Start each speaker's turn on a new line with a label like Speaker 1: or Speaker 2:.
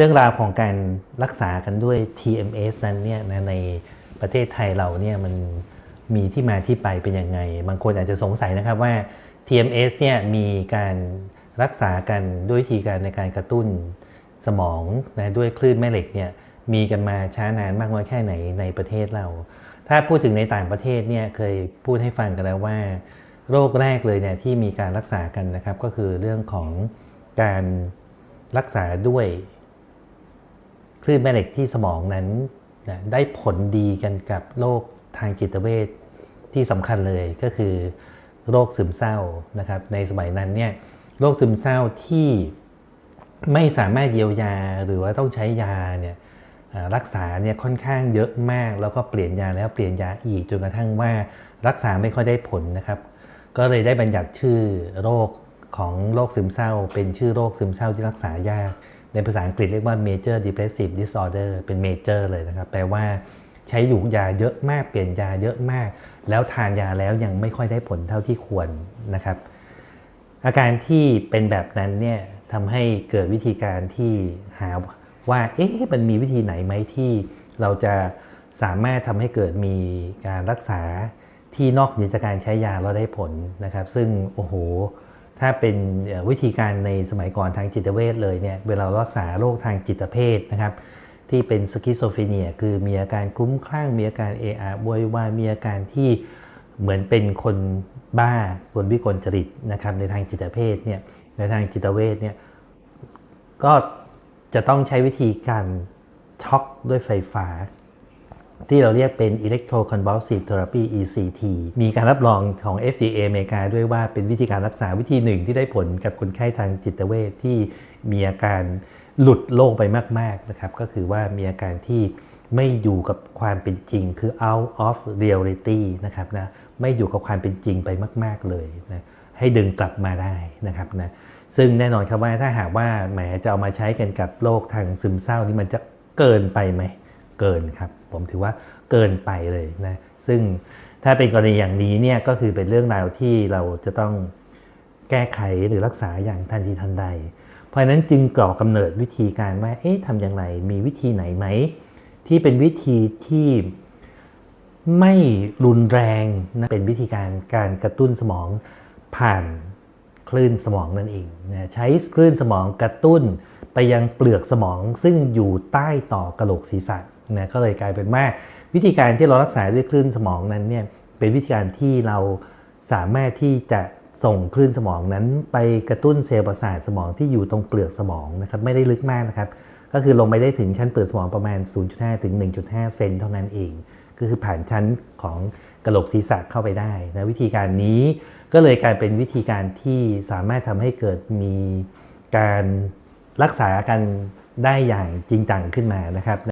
Speaker 1: เรื่องราวของการรักษากันด้วย TMS นั้นเนี่ยนะในประเทศไทยเราเนี่ยมันมีที่มาที่ไปเป็นยังไง บางคนอาจจะสงสัยนะครับว่า TMS เนี่ยมีการรักษากันด้วยวิธีการในการกระตุ้นสมองนะด้วยคลื่นแม่เหล็กเนี่ยมีกันมาช้านานมากน้อยแค่ไหนในประเทศเรา ถ้าพูดถึงในต่างประเทศเนี่ยเคยพูดให้ฟังกันแล้วว่า โรคแรกเลยเนี่ยที่มีการรักษากันนะครับก็คือเรื่องของการรักษาด้วย ลื่นแม่เหล็กที่สมองนั้นนะได้ผลดีกันกับโรคทางจิตเวชที่สำคัญเลยก็คือโรคซึมเศร้านะครับ ในสมัยนั้นเนี่ยโรคซึมเศร้าที่ไม่สามารถเยียวยาหรือว่าต้องใช้ยาเนี่ยรักษาเนี่ยค่อนข้างเยอะมาก แล้วก็เปลี่ยนยาแล้วเปลี่ยนยาอีกจนกระทั่งว่ารักษาไม่ค่อยได้ผลนะครับ ก็เลยได้บัญญัติชื่อโรคของโรคซึมเศร้า เป็นชื่อโรคซึมเศร้าที่รักษายาก ในภาษาอังกฤษเรียกว่า major depressive disorder เป็น major เลยนะครับ แปลว่าใช้อยู่ยาเยอะมากเปลี่ยนยาเยอะมาก แล้วทานยาแล้วยังไม่ค่อยได้ผลเท่าที่ควรนะครับ อาการที่เป็นแบบนั้นเนี่ยทำให้เกิดวิธีการที่หาว่าเอ๊ะมันมีวิธีไหนไหมที่เราจะสามารถทำให้เกิดมีการรักษาที่นอกเหนือจากการใช้ยาแล้วได้ผลนะครับ ซึ่งโอ้โห ถ้าเป็นวิธีการในสมัยก่อนทางจิตเวชเลยเนี่ยเวลารักษาโรคทางจิตเภทนะครับ ที่เป็นสคิโซเฟเนีย คือมีอาการคลุ้มคลั่งมีอาการเอะอะโวยวายมีอาการที่เหมือนเป็นคนบ้าคนวิกลจริตนะครับในทางจิตเภทเนี่ยในทางจิตเวชเนี่ยก็จะต้องใช้วิธีการช็อกด้วยไฟฟ้า ที่เราเรียกเป็น electroconvulsive therapy ECT มีการรับรองของ FDA อเมริกาด้วยว่าเป็นวิธีการรักษาวิธีหนึ่งที่ได้ผลกับคนไข้ทางจิตเวชที่มีอาการหลุดโลกไปมากๆนะครับ ก็คือว่ามีอาการที่ไม่อยู่กับความเป็นจริง คือ out of reality นะครับนะไม่อยู่กับความเป็นจริงไปมาก ๆเลยนะให้ดึงกลับมาได้นะครับนะซึ่งแน่นอนครับว่าถ้าหากว่าแหมจะเอามาใช้กันกับโรคทางซึมเศร้านี่มันจะเกินไปไหม เกินครับ ผมถือว่าเกินไปเลยนะซึ่งถ้าเป็นกรณีอย่างนี้เนี่ยก็คือเป็นเรื่องราวที่เราจะต้องแก้ไขหรือรักษาอย่างทันทีทันใด เพราะฉะนั้นจึงก่อกำเนิดวิธีการว่าเอ๊ะทำอย่างไรมีวิธีไหนไหม ที่เป็นวิธีที่ไม่รุนแรงนะเป็นวิธีการการกระตุ้นสมองผ่านคลื่นสมองนั่นเองนะใช้คลื่นสมองกระตุ้นไปยังเปลือกสมองซึ่งอยู่ใต้ต่อกระโหลกศีรษะ นะก็เลยกลายเป็นว่าวิธีการที่เรารักษาด้วยคลื่นสมองนั้นเนี่ยเป็นวิธีการที่เราสามารถที่จะส่งคลื่นสมองนั้นไปกระตุ้นเซลล์ประสาทสมองที่อยู่ตรงเปลือกสมองนะครับไม่ได้ลึกมากนะครับก็คือลงไปได้ถึงชั้นเปลือกสมองประมาณ 0.5 ถึง 1.5 เซนเท่านั้นเอง ก็คือผ่านชั้นของกระโหลกศีรษะเข้าไปได้นะวิธีการนี้ก็เลยกลายเป็นวิธีการที่สามารถทำให้เกิดมีการรักษากันได้อย่างจริงจังขึ้นมานะครับ